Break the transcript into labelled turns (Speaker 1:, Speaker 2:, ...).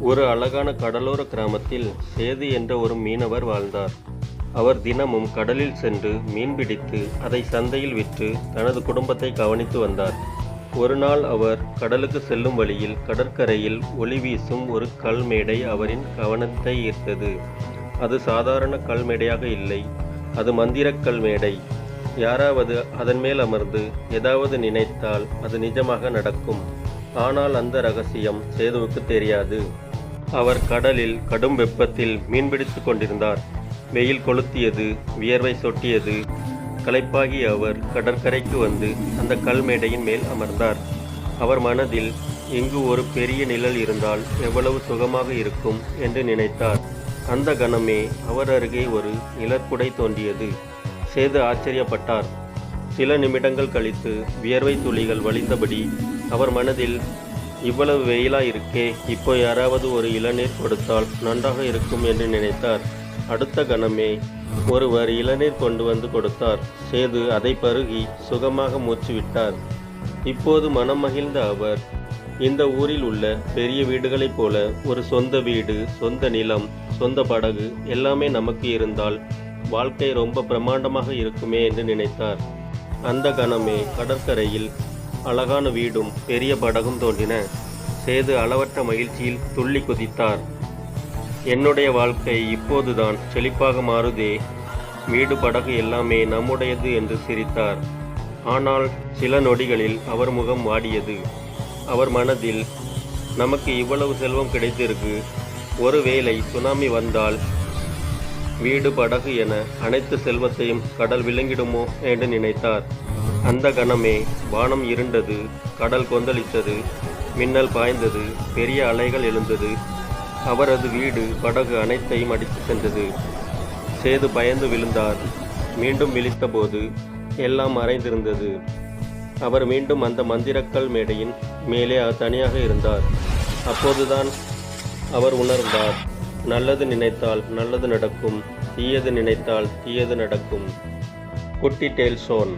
Speaker 1: ஒரு அழகான கடலோர கிராமத்தில் சேது என்ற ஒரு மீனவர் வாழ்ந்தார். அவர் தினமும் கடலில் சென்று மீன் பிடித்து அதை சந்தையில் விற்று தனது குடும்பத்தை கவனித்து வந்தார். ஒரு நாள் அவர் கடலுக்கு செல்லும் வழியில் கடற்கரையில் ஒளி வீசும் ஒரு கல் மேடை அவரின் கவனத்தை ஈர்த்தது. அது சாதாரண கல் மேடையாக இல்லை அது மந்திரக்கல் மேடை. யாராவது அதன் மேல் அமர்ந்து ஏதாவது நினைத்தால் அது நிஜமாக நடக்கும். ஆனால் அந்த ரகசியம் சேதுவுக்கு தெரியாது. அவர் கடலில் கடும் வெப்பத்தில் மீன்பிடித்து கொண்டிருந்தார். வெயில் கொளுத்தியது வியர்வை சொட்டியது. களைப்பாகிய அவர் கடற்கரைக்கு வந்து அந்த கல் மேடையின் மேல் அமர்ந்தார். அவர் மனதில் இங்கு ஒரு பெரிய நிழல் இருந்தால் எவ்வளவு சுகமாக இருக்கும் என்று நினைத்தார். அந்த கணமே அவர் அருகே ஒரு நிழற்குடை தோன்றியது. சேது ஆச்சரியப்பட்டார். சில நிமிடங்கள் கழித்து வியர்வை துளிகள் வழிந்தபடி அவர் மனதில் இவ்வளவு வெயிலா இருக்கே இப்போ யாராவது ஒரு இளநீர் கொடுத்தால் நன்றாக இருக்கும் என்று நினைத்தார். அடுத்த கணமே ஒருவர் இளநீர் கொண்டு வந்து கொடுத்தார். சேது அதை பருகி சுகமாக மூச்சு விட்டார். இப்போது மனம் மகிழ்ந்த அவர் இந்த ஊரில் உள்ள பெரிய வீடுகளைப் போல ஒரு சொந்த வீடு சொந்த நிலம் சொந்த படகு எல்லாமே நமக்கு இருந்தால் வாழ்க்கை ரொம்ப பிரம்மாண்டமாக இருக்குமே என்று நினைத்தார். அந்த கணமே கடற்கரையில் அழகான வீடும் பெரிய படகும் தோன்றின. சேது அளவற்ற மகிழ்ச்சியில் துள்ளி குதித்தார். என்னுடைய வாழ்க்கை இப்போதுதான் செழிப்பாக மாறுதே. வீடு படகு எல்லாமே நம்முடையது என்று சிரித்தார். ஆனால் சில நொடிகளில் அவர் முகம் வாடியது. அவர் மனதில் நமக்கு இவ்வளவு செல்வம் கிடைத்திருக்கு. ஒருவேளை சுனாமி வந்தால் வீடு படகு என அனைத்து செல்வத்தையும் கடல் விளங்கிடுமோ என்று நினைத்தார். அந்த கணமே வானம் இருண்டது கடல் கொந்தளித்தது மின்னல் பாய்ந்தது பெரிய அலைகள் எழுந்தது. அவரது வீடு படகு அனைத்தையும் அடித்து சென்றது. சேது பயந்து விழுந்தார். மீண்டும் விழித்தபோது எல்லாம் மறைந்திருந்தது. அவர் மீண்டும் அந்த மந்திரக்கல் மேடையின் மேலே தனியாக இருந்தார். அப்போதுதான் அவர் உணர்ந்தார். நல்லது நினைத்தால் நல்லது நடக்கும் தீயது நினைத்தால் தீயது நடக்கும். குட்டி டேல் சோன்